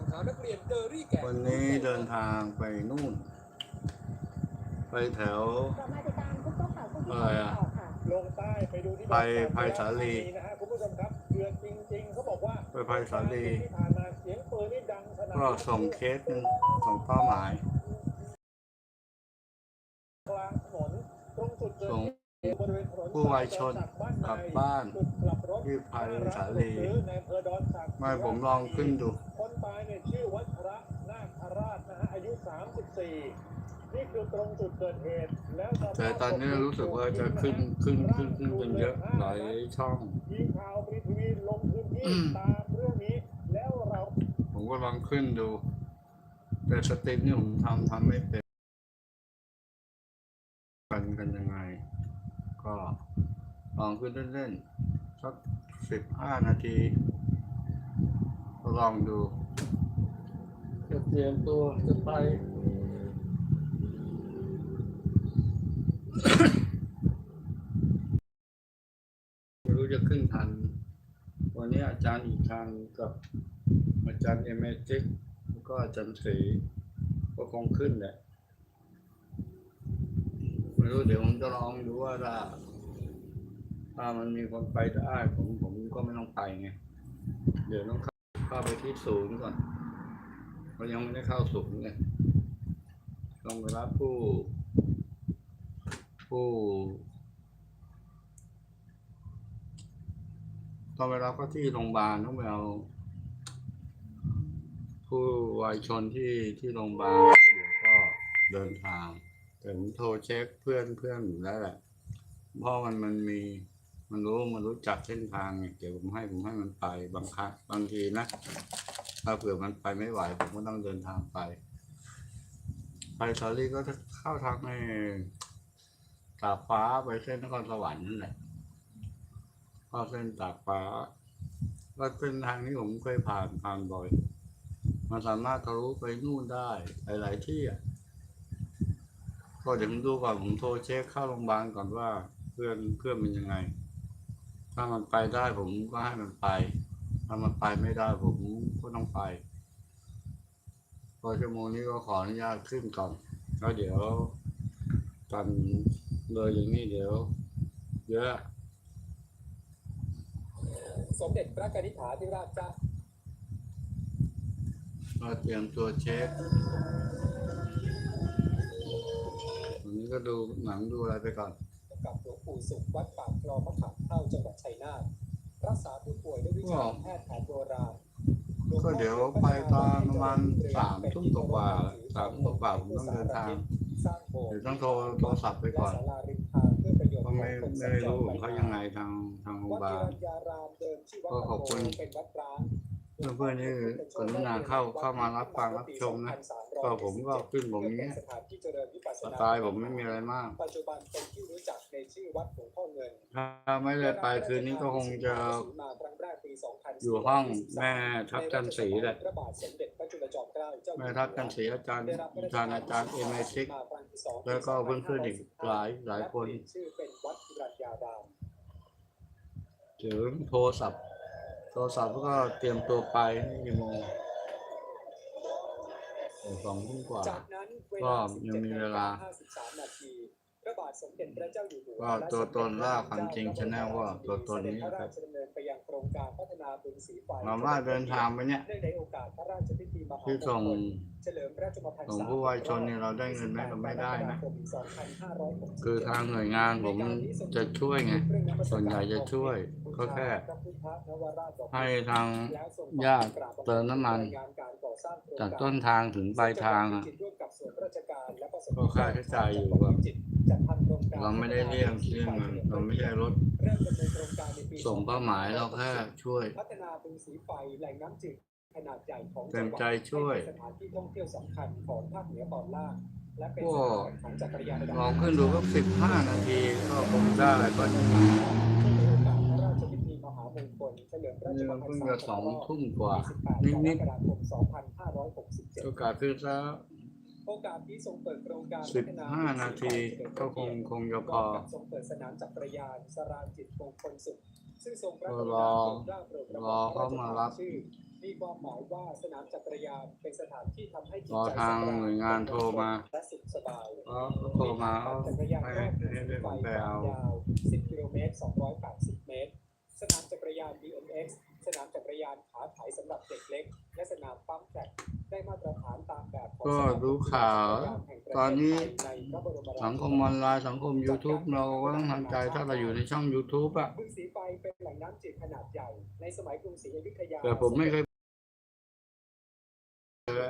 องเท้านักเรียนเดอรี่แกะวันนี้เดินทางไปนู่น ไปแถวเรามาติดตามทุกข้อข่าวทุกที่อะไรอะต่อค่ะ ลงใต้ไปดูที่ไปไผ่สาลีนะฮะคุณผู้ชมครับเดือดจริงๆเขาบอกว่าไปไผ่สาลี ที่ผ่านมาเสียงปืนนี่ดังสนั่นก็ส่งเคสหนึ่งส่งเป้าหมาย กลางถนนตรงจุดเกิดส่ง เหตุบริเวณถนนผู้วายชนกลับบ้าน จุดกลับรถที่ไผ่สาลีในอำเภอดอนสักไม่ผมลองขึ้นดู คนตายเนี่ยชื่อวัชระนาคราชนะฮะอายุ 34 นี่คือตรงจุดเกิดเหตุ แล้วสภาพแต่ตอนนี้รู้สึกว่าจะขึ้นขึ้นขึ้นขึ้นเป็นเยอะหลายช่องทีมข่าวบริทีวีลงพื้นที่อืมตามเรื่องนี้ แล้วเรา ผมก็ลองขึ้นดู แต่สเต็ปนี่ผมทำทำไม่เป็นกันกันยังไง ก็ลองขึ้นเล่นๆสักสิบห้านาทีก็ ลองดู จะเตรียมตัวจะไป ไม่รู้จะขึ้นทัน วันนี้อาจารย์อีกทางกับอาจารย์เอเมจิกแล้วก็อาจารย์ศรีก็คงขึ้นแหละไม่รู้เดี๋ยวผมจะลองดูว่าถ้าถ้ามันมีคนไปได้ผมผมก็ไม่ต้องไปไง เดี๋ยวต้องเข้า เข้าไปที่ศูนย์ก่อนเรายังไม่ได้เข้าศูนย์ไงต้องไปรับผู้ ผู้ต้องไปรับก็ที่โรงพยาบาลต้องไปเอาผู้วายชนที่ที่โรงพยาบาลเดี๋ยวก็เดินทางแต่ผมโทรเช็คเพื่อนเพื่อนอยู่แล้วแหละเพราะมันมันมี มันรู้มันรู้จักเส้นทางไงเดี๋ยวผมให้ผมให้มันไปบางครั้งบางทีนะถ้าเผื่อมันไปไม่ไหวผมก็ต้องเดินทางไป ไปสาลีก็จะเข้าทางในตากฟ้าไปเส้นนครสวรรค์นั่นแหละเข้าเส้นตากฟ้าแล้วเส้นทางนี้ผมเคยผ่านผ่านบ่อยมันสามารถทะลุไปนู่นได้หลาย ๆ ที่อะก็เดี๋ยวผมดูก่อนผมโทรเช็คเข้าโรงพยาบาลก่อนว่าเพื่อนเพื่อนเป็นยังไง ถ้ามันไปได้ผมก็ให้มันไป ถ้ามันไปไม่ได้ผมก็ต้องไป พอชั่วโมงนี้ก็ขออนุญาตขึ้นก่อนแล้วเดี๋ยวกันเลยอย่างนี้เดี๋ยว เยอะ สมเด็จพระกนิษฐาธิราชเจ้าก็เตรียมตัวเช็ควันนี้ก็ดูหนังดูอะไรไปก่อน กับหลวงปู่สุขวัดปากคลองมะขาม เท่าจังหวัดชัยนาทรักษาผู้ป่วยด้วยวิชาแพทย์แผนโบราณก็เดี๋ยวไปตอนประมาณสามทุ่มกว่าๆสามทุ่มกว่าๆผมต้องเดินทางสร้างโบสถ์เดี๋ยวต้องโทรโทรศัพท์ไปก่อนและศาลาริมทางเพื่อประโยชน์เพราะไม่ของคนไม่สัญจรู้รผมเขายังไงทางทางโรงพวัยาดบาลจิรัญญารามเดิมชื่อวัดก็ขอบคุณเป็นวัดร้างเพื่อนๆนี่กรุณาเข้าเข้ามารับฟังรับชมนะ ก็ผมก็ขึ้นผมอย่างเงี้ยสถานที่เจริญวิปัสสสนาไตล์ผมไม่มีอะไรมาก ปัจจุบันเป็นที่รู้จักในชื่อวัดหลวงพ่อเงิน ถ้าไม่ได้ไปคืนนี้ก็คงจะมาครั้งแรกปี2423อยู่ห้องแม่ทับจันทร์ศรีแหละพระบาทสมเด็จพระจุลจอมเกล้าเจ้าอยู่หัวแม่ทัพกันศรีอาจารย์อาจารย์อาจารย์เอ็มไอซิกมาครั้งที่สองแล้วก็เพื่อนๆอีกหลายหลายคนและเปลี่ชื่อเป็นวัดจิรัญญารามเดี๋ยวโทรศัพท์ โทรศัพท์ก็เตรียมตัวไปนี่กี่โมง โอ้สองทุ่มกว่า จากนั้นเวก็ลายังมีเวลา53นาทีพระบาทสมเด็จพระเจ้าอยู่หัวก็ตัวตนล่าความจริง Channel ว่าตัวตนนี้เสด็จพระราชดำเนินไปยังโครงการพัฒนาบึงสีไฟมาม่าเดินทางไปเนี่ย เนื่องในโอกาสพระราชพิธีมหาม ที่งส่งคลเฉลิมพระชนมพรรษาส่งผู้วายชนเนี่ยเราได้เงินไหมเราไม่ได้นะ2567คือทางหน่วยงานผมจะช่วยไง ส่วนใหญ่จะช่วยก็แค่ ให้ทางญาติเติมน้ำมัน จากต้นทางถึงปลายทางอะก็ค่าใช้จ่ายอยู่อะเราไม่ได้เรียกเรื่องเงินเราไม่ใช่รถ ส่งเป้าหมายเราแค่ช่วยพัฒนาบึงสีไฟแหล่งน้ำจืด ขนาดใหญ่ของเต็มใจช่วยให้เป็นสถานที่ท่องเที่ยวสำคัญของภาคเหนือตอนล่างและเป็นก็สถานของจักรยานระดับลองขึ้นดูก็สิบห้านาที ก็คงได้ก็จะเนื่องในโอกาสพระราชพิธีมหามงคลเฉลิมพระชนี่นเรามพรรเพิ่งษาจะสองทุ่มกว่า28นิดกรกฎาคมๆโอกาสขึ้นซะ2560โอกาสที่ทรงเปิดโครงการสิบห้านาทีก็คงคงจะพอกับทรงเปิดสนามจักรยานสราญจิตมงคลสุขซึ่งทรงพระก็กรุรณาอโปรดเกล้าโปรดกระหรอเขามารับชื่อ มีความหมายว่าสนามจักรยานเป็นสถานที่ทำให้จิตรอใจทางหน่วยงานโทรมาและสุขสบายก็โทรมาเขาให้ให้ให้ผมไปเอายาว10กิโลเมตร280 เมตร สนามจักรยาน BMX สนามจักรยานขาไถสำหรับเด็กเล็ก และสนามปั๊มแทร็กได้มาตรฐานตามแบบของก็สมาคมรู้ข่าวจักรยานแห่งประเทศตอนนี้ไทยในพระบรมราชูปถัสังคมออนไลน์สังคม YouTube เราก็ต้องทำใจถ้าเราอยู่ในช่อง YouTube อะบึงสีไฟเป็นแหล่งน้ำจืดขนาดใหญ่ในสมัยกรุงศรีอยุธยาแต่ผมไม่เคย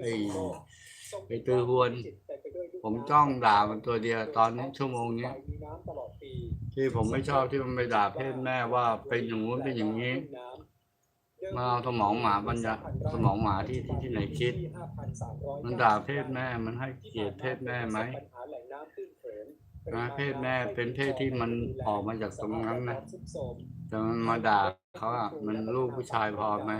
ไอ้ไอ้ตือฮวนผมจ้องด่ามันตัวเดียวตอนนี้ชั่วโมงนี้ที่ผมไม่ชอบที่มันไปด่าเพศแม่ว่าเป็นอย่างนู้นเป็นอย่างนี้มาเอาสมองหมาปัญญาสมองหมาที่ที่ที่ไหนคิด มันด่าเพศแม่มันให้เกียรติเพศแม่ไหมนะเพศแม่เป็นเพศที่มันออกมาจากตรงนั้นนะแต่มันมาด่าเขาอะมันลูกผู้ชายพอไหม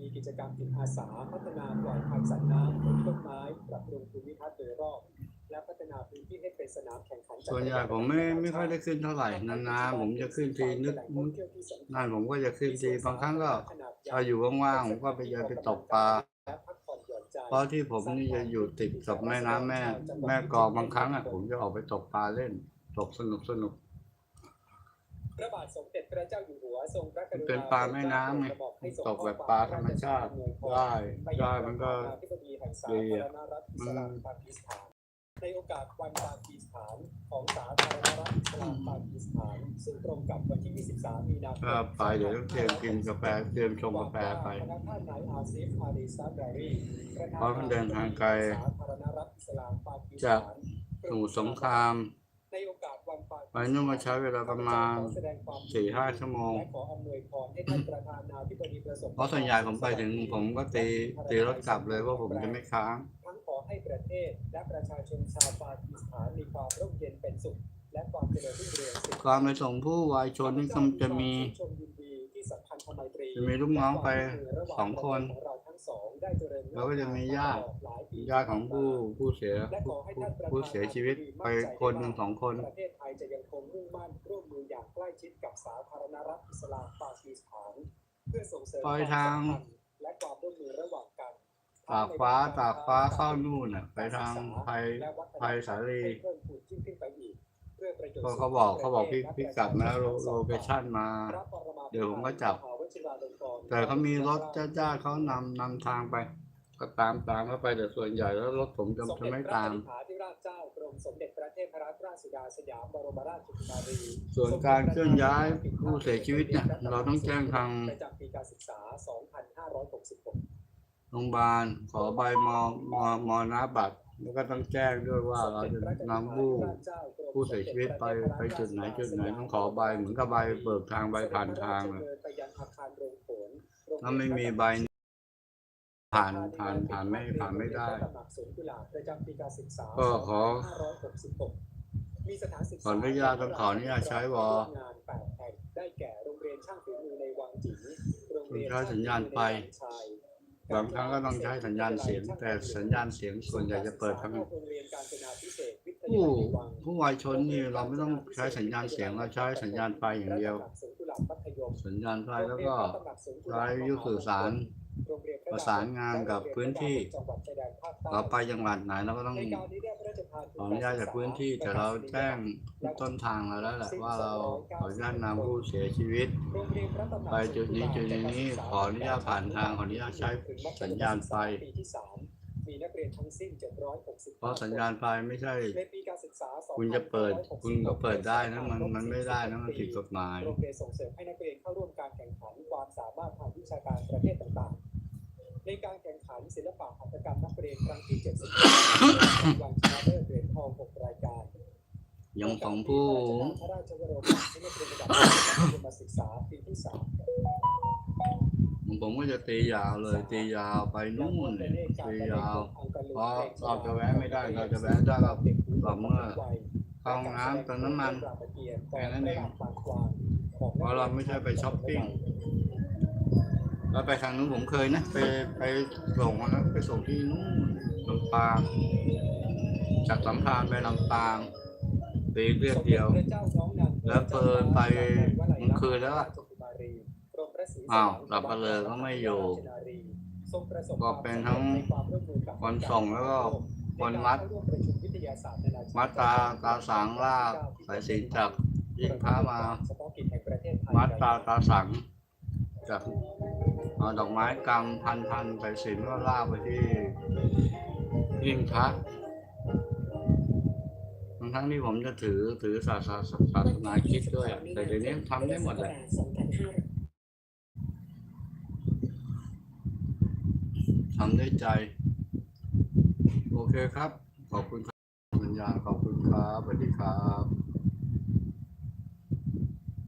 มีกิจกรรมจิตอาสา พัฒนาปล่อยพันธุ์สัตว์น้ำปลูกต้นไม้ปรับปรุงภูมิทัศน์โดยรอบ และพัฒนาพื้นที่ให้เป็นสนามแข่งขันส่วนใหญ่ผมไม่ไม่ค่อยได้ขึ้นเท่าไหร่นานๆผมจะขึ้นทีนึกนั่นผมก็จะขึ้นทีบางครั้งก็ถ้าอยู่ว่างๆผมก็ไปเดินไปตกปลาเพราะที่ผมนี่จะอยู่ติดกับแม่น้ำแม่ แม่กองบางครั้งอะผมจะออกไปตกปลาเล่น ตกสนุกสนุกพระบาทสมเด็จ พระเจ้าอยู่หัวทรงพระกรุณาเป็นปลาแม่น้ำไงตกแบบปลาธรรมชาติได้ได้มันก็ธิบดีแห่งสาดีธาอะรณรัฐอิสลามปากีสถานในโอกาสวันปากีสถานของสาธารณรัฐอิสลามปากีสถาน ซึ่งตรงกับวันที่ 23 มีนาคมถ้าไปเดี๋ยวต้องเตรียมกินกาแฟเตรียมชงกาแฟไปพระท่านนายอาซิฟอาริซาดารีประธานเพราะมันเดินทางไกลสาธารณรัฐอิสลามปากีสจากถานสมุทรสงคราม ไปถานนู่นมาใช้เวลาประมาณขอแสดงความสี่ห้าชั่วโมงและขออำนวยพรให้ท่านประธานาธิบดีประสบเพราะส่วนใหญ่ผมไปถึงผมก็ตีตีรถกลับเลยเพราะผมจะไม่ค้างทั้งขอให้ประเทศและประชาชนชาวปากีสถานมีความร่มเย็นเป็นสุขและความเจริญรุ่งเรืองสืบความในส่งผู้วายชนนี่ก็จะมีชมยินดีที่สัมพันธไมตรีจะมีลูกน้องไปสองคนของเราทั้งสองได้เจริญแล้วก็จะมีญาติหลายปีญาติของผู้ผู้เสียและขอให้ท่านประธานาธิบดีผู้เสียชีวิตไปคนหนึ่งสองคน มุ่งมั่นร่วมมืออย่างใกล้ชิดกับสาธารณรัฐอิสลามปากีสถาน เพื่อส่งเสริมปล่อยทางควมสัมพันธ์และความร่วมมือระหว่างกันตากฟ้าตากฟ้าเข้านู่นน่ะไปทางไทยและวัฒนธรรมไทยสาลีให้เพิ่มพูนยิ่งขึ้นไปอีกเพื่อประโยชน์ก็เขาบอกเขาบอกพี่พี่กลับนะโลโลเคชั่นมาพระปรมา เดี๋ยวผมก็จับมหาวชิราลงกรณ์แต่เขามีรถจ้าๆเขานำนำทางไป ก็ตามตามเข้าไปแต่ส่วนใหญ่แล้วรถผมจะสมจะเด็จไม่พระตาม นิธิธิราชเจ้ากรมสมเด็จพระเทพรัตนราชสุดาสยามบรมราชกุมารีส่วนการเคลื่อนย้ายผู้เสียชีวิตเนี่ยเราต้องแจ้งทาง ประจำปีการศึกษา 2566 โรงพยาบาลขอใบมมมนาบัตรแล้วก็ต้องแจ้งด้วยว่าเราจะนำผู้ผู้เสียชีวิตไปไปจุดไหนจุดไหนต้องขอใบเหมือนกับใบเบิกทางใบผ่านทางเลยถ้าไม่มีใบ ผ่านผ่านผ่านไม่ผ่านไม่ได้ก็ขอมีสถานศึกษาขออนุญาตต้องขออนุญาตใช้วองานแปดแห่งได้แก่โรงเรียนช่างฝีมือในวังจิ๋งโรงเรียนใช้สัญญาณไฟบางครั้งก็ต้องใช้สัญญาณเสียง แต่สัญญาณเสียงส่วนใหญ่จะเปิดทั้งโรงเรียนกาญจนาพิเศษวิทผู้ยาลัยวังผู้วายชนนี่เราไม่ต้องใช้สัญญาณเสียงเราใช้สัญญาณไฟอย่างเดียว พระตำหนักสวนกุหลาบมัธยมสัญญาณไฟแล้วก็โรงเรียนพระตำหนักสวนกุหใช้ลาบวิทยุสื่อสารโรงเรียนพประสานงานกับพื้นที่จังหวัดชายแดนภาคใต้เราไปจังหวัดไหนเราก็ต้องในการนี้ได้พระราชทานขออนุญาตจากพื้นที่แต่เราแจ้งต้นทางเราแล้วแหละว่าเราขออนุญาตนำผู้เสียชีวิตโรงเรียนพระตำหนักไปจุดนี้จุดนี้ขออนุญาตผ่านทางขออนุญาตใช้สัญญาณไฟปีที่สา มมีนักเรียนทั้งสิ้น 760เพราะสัญญาณไฟไม่ใช่ ในปีการศึกษาคุณจะเปิด คุณก็เปิดได้นะมันมันไม่ได้นะมันผิดกฎหมาย โรงเรียนส่งเสริมให้นักเรียนเข้าร่วมการแข่งขันความสามารถทางวิชาการประเภทต่างๆ ในการแข่งขันศิลปะหัตถกรรมนักเรียนครั้งที่70วันชนะเลิศเหรียญทอง6รายการยังของผู้พระราชวโรกาสให้นักเรียนระดับมัธยมศึกษาปีที่สาม ผมก็จะตียาวเลยตียาวไปนู่นเลยตียาวเพราะเราจะแวะไม่ได้เราจะแวะได้ก็ต่อเมื่อเข้าห้องน้ำเติมน้ำมันแค่นั้นเองเพราะเราไม่ใช่ไปช้อปปิ้งแล้วไปทางนู้นผมเคยนะไปไปส่งนะไปส่งที่นู้นลำปางจากลำพานไปลำปางตีเรียกเดียว แล้วเปิดไปมันคืนแล้ว อะอ้าวหลับไปเลยก็ไม่อยู่ทรงประสบก็เป็นทั้งในความร่วมมือกับคนส่งแล้วก็คนมัดในการเข้าร่วมประชุมวิทยาศาสตร์นานาชาติมัดตาตาสังลากสายสิญจนจากยิ่งพระมาเฉพาะกิจแห่งประเทศไทยมัดตาตาสังจากเอาดอกไม้กำพันพันๆสายสิญจนก็ลากไปที่ยิ่งพระทั้งทั้งๆที่ผมจะถือถือศาสนาศาสนาคริดด้วยอะแต่เดี๋ยวนี้ทำได้หมดเลย ทำด้วยใจ โอเคครับ ขอบคุณครับปัญญาขอบคุณครับสวัสดีครับ